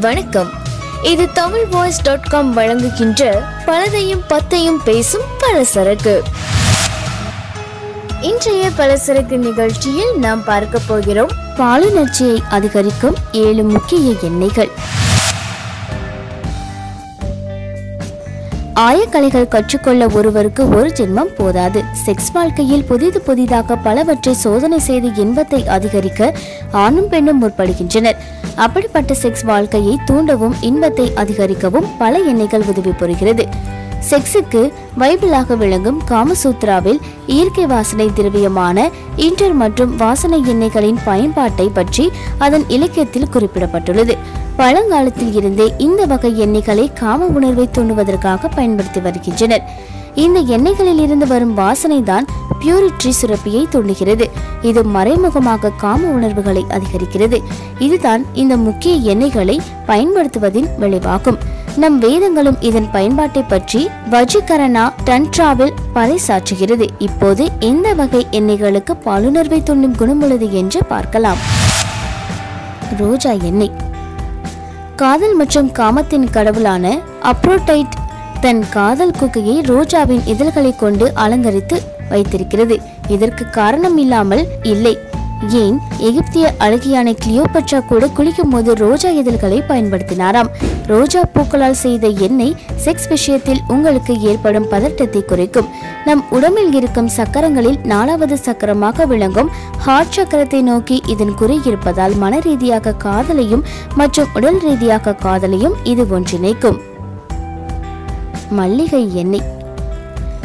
வணக்கம். இது Tamil voice dot com வழங்குகின்ற பலதையும் பத்தையும் பேசும் பலசரக்கு. இன்றைய பலசரக்கு நிகழ்ச்சியில் நாம் பார்க்க போகிறோம் பாலுணர்ச்சியை அதிகரிக்கும் ஏழு முக்கிய எண்ணெய்கள். ஆயக்கலைகள் கற்றுக்கொள்ள ஒருவருக்கு ஒரு ஜென்மம் போதாது. செக்ஸ் வாழ்க்கையில் புதிது புதிதாக பலவற்றை சோதனை செய்து இன்பத்தை அதிகரிக்க ஆணும் பெண்ணும் முற்படுகின்றனர். அப்படிப்பட்ட செக்ஸ் வாழ்க்கையை தூண்டவும் இன்பத்தை அதிகரிக்கவும் பல எண்ணெய்கள் உதவி புரிகிறது. செக்ஸுக்கு பைபிளாக விளங்கும் காமசூத்ராவில் இயற்கை வாசனை திரவியமான இன்டர் மற்றும் வாசனை எண்ணெய்களின் பயன்பாட்டை பற்றி அதன் இலக்கியத்தில் குறிப்பிடப்பட்டுள்ளது. பழங்காலத்தில் இருந்தே இந்த வகை எண்ணெய்களை காம உணர்வை தூண்டுவதற்காக பயன்படுத்தி வருகின்றனர். இந்த எண்ணெய்களில் இருந்து வரும் வாசனை தான் பியூரிட்ரி சுரப்பியை தூண்டுகிறது. இது மறைமுகமாக காம உணர்வுகளை அதிகரிக்கிறது. இதுதான் இந்த முக்கிய எண்ணெய்களை பயன்படுத்துவதின் விளைவாகும். நம் வேதங்களும் இதன் பயன்பாட்டை பற்றி வஜிகரணா டன்ட்ராவில் பறைசாற்றுகிறது. இப்போது எந்த வகை எண்ணெய்களுக்கு பாலுணர்வை தூண்டும் குணம் உள்ளது என்று பார்க்கலாம். ரோஜா எண்ணெய். காதல் மற்றும் காமத்தின் கடவுளான அப்ரோடைட் தன் காதல் குக்கையை ரோஜாவின் இதழ்களை கொண்டு அலங்கரித்து வைத்திருக்கிறது. இதற்கு காரணம் இல்லாமல் இல்லை. ஏன் எகிப்திய அழகியான கிளியோபட்ரா கூட குளிக்கும் போது ரோஜா இதழ்களை பயன்படுத்தினாராம். ரோஜா பூக்களால் செய்த எண்ணெய் செக்ஸ் விஷயத்தில் உங்களுக்கு ஏற்படும் பதட்டத்தை குறைக்கும். நம் உடம்பில் இருக்கும் சக்கரங்களில் நாலாவது சக்கரமாக விளங்கும். ஹார்ட் சக்கரத்தை நோக்கி இதன் குறை இருப்பதால் மன ரீதியாக காதலையும் மற்றும் உடல் ரீதியாக காதலையும் இது ஒன்றிணைக்கும். மல்லிகை எண்ணெய்.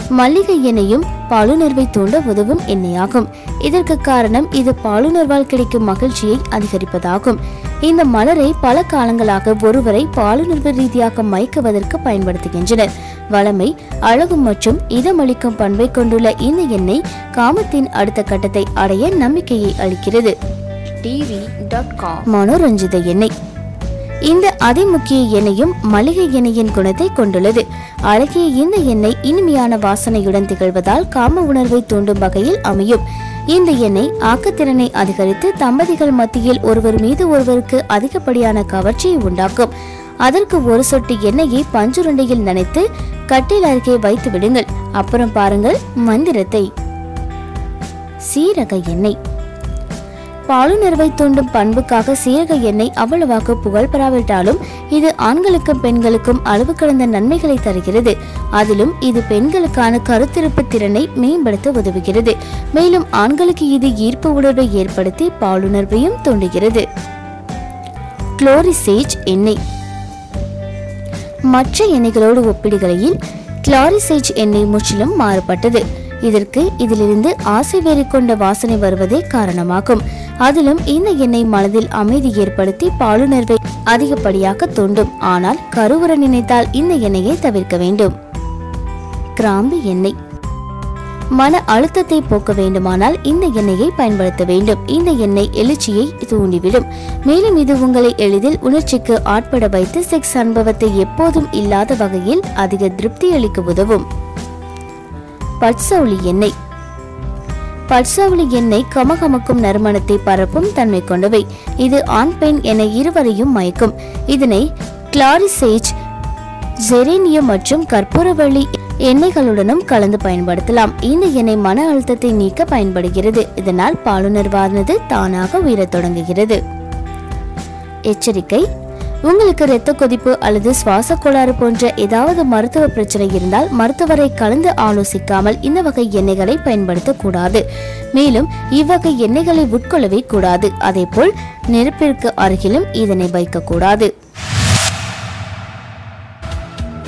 மல்லிகை எண்ணெயும் பாலுணர்வை தூண்ட உதவும் எண்ணெயாகும். இதற்கு காரணம் இது பாலுணர்வால் கிடைக்கும் மகிழ்ச்சியை அதிகரிப்பதாகும். இந்த மலரை பல காலங்களாக ஒருவரை பாலுணர்வு ரீதியாக மயக்குவதற்கு பயன்படுத்துகின்றனர். வளமை அழகு மற்றும் இதமளிக்கும் பண்பை கொண்டுள்ள இந்த எண்ணெய் காமத்தின் அடுத்த கட்டத்தை அடைய நம்பிக்கையை அளிக்கிறது. TV dot com. மனோரஞ்சித எண்ணெய். இந்த அதிமுக்கிய எண்ணெயும் மளிகை எண்ணெயின் குணத்தை கொண்டுள்ளது. அழகிய இந்த எண்ணெய் இனிமையான வாசனையுடன் திகழ்வதால் காம உணர்வை தூண்டும் வகையில் அமையும். இந்த எண்ணெய் ஆக்கத்திறனை அதிகரித்து தம்பதிகள் மத்தியில் ஒருவர் மீது ஒருவருக்கு அதிகப்படியான கவர்ச்சியை உண்டாக்கும். அதற்கு ஒரு சொட்டு எண்ணெயை பஞ்சுருண்டையில் நனைத்து கட்டில் அருகே வைத்து விடுங்கள். அப்புறம் பாருங்கள் மந்திரத்தை. சீரக எண்ணெய். பாலுணர்வை தூண்டும் பண்புக்காக சீரக எண்ணெய் அவ்வளவாக புகழ் பெறாவிட்டாலும் இது ஆண்களுக்கும் பெண்களுக்கும் அளவு கடந்த நன்மைகளை தருகிறது. அதிலும் இது பெண்களுக்கான கருத்திருப்பு திறனை மேம்படுத்த உதவுகிறது. மேலும் ஆண்களுக்கு இது ஈர்ப்பு உணர்வை ஏற்படுத்தி பாலுணர்வையும் தூண்டுகிறது. குளோரிசேஜ் எண்ணெய். மற்ற எண்ணெய்களோடு ஒப்பிடுகையில் கிளாரிசேஜ் எண்ணெய் முற்றிலும் மாறுபட்டது. இதற்கு இதிலிருந்து ஆசை வேறு கொண்ட வாசனை வருவதே காரணமாகும். அதிலும் இந்த எண்ணெய் மனதில் அமைதி ஏற்படுத்தி பாலுணர்வை அதிகப்படியாக தூண்டும் ஆனால் கருவுற நினைத்தால் இந்த எண்ணெயை தவிர்க்க வேண்டும். கிராம்பு எண்ணெய். மன அழுத்தத்தை போக்க வேண்டுமானால் இந்த எண்ணெயை பயன்படுத்த வேண்டும். இந்த எண்ணெய் எழுச்சியை தூண்டிவிடும். மேலும் இது உங்களை எளிதில் உணர்ச்சிக்கு ஆட்பட வைத்து செக்ஸ் அனுபவத்தை எப்போதும் இல்லாத வகையில் அதிக திருப்தி அளிக்க உதவும். பட்சவுளி எண்ணெய். பட்சாவளி எண்ணெய் கமகமக்கும் நறுமணத்தை பரப்பும் தன்மை கொண்டவை. இது ஆண் பெண் என இருவரையும் மயக்கும். இதனை கிளாரிசேஜ் ஜெரேனியம் மற்றும் கற்பூரவள்ளி எண்ணெய்களுடனும் கலந்து பயன்படுத்தலாம். இந்த எண்ணெய் மன அழுத்தத்தை நீக்க பயன்படுகிறது. இதனால் பாலுணர்வானது தானாக உயரத் தொடங்குகிறது. எச்சரிக்கை உங்களுக்கு இரத்த கொதிப்பு அல்லது சுவாச கோளாறு போன்ற ஏதாவது மருத்துவ பிரச்சனை இருந்தால் மருத்துவரை கலந்து ஆலோசிக்காமல் இந்த வகை எண்ணெய்களை பயன்படுத்தக்கூடாது. மேலும் இவ்வகை எண்ணெய்களை உட்கொள்ளவே கூடாது. அதேபோல் நெருப்பிற்கு அருகிலும் இதனை வைக்கக்கூடாது.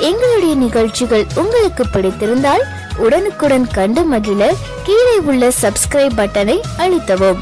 எங்களுடைய நிகழ்ச்சிகள் உங்களுக்கு பிடித்திருந்தால் உடனுக்குடன் கண்டு மகிழ கீழே உள்ள சப்ஸ்கிரைப் பட்டனை அழுத்தவும்.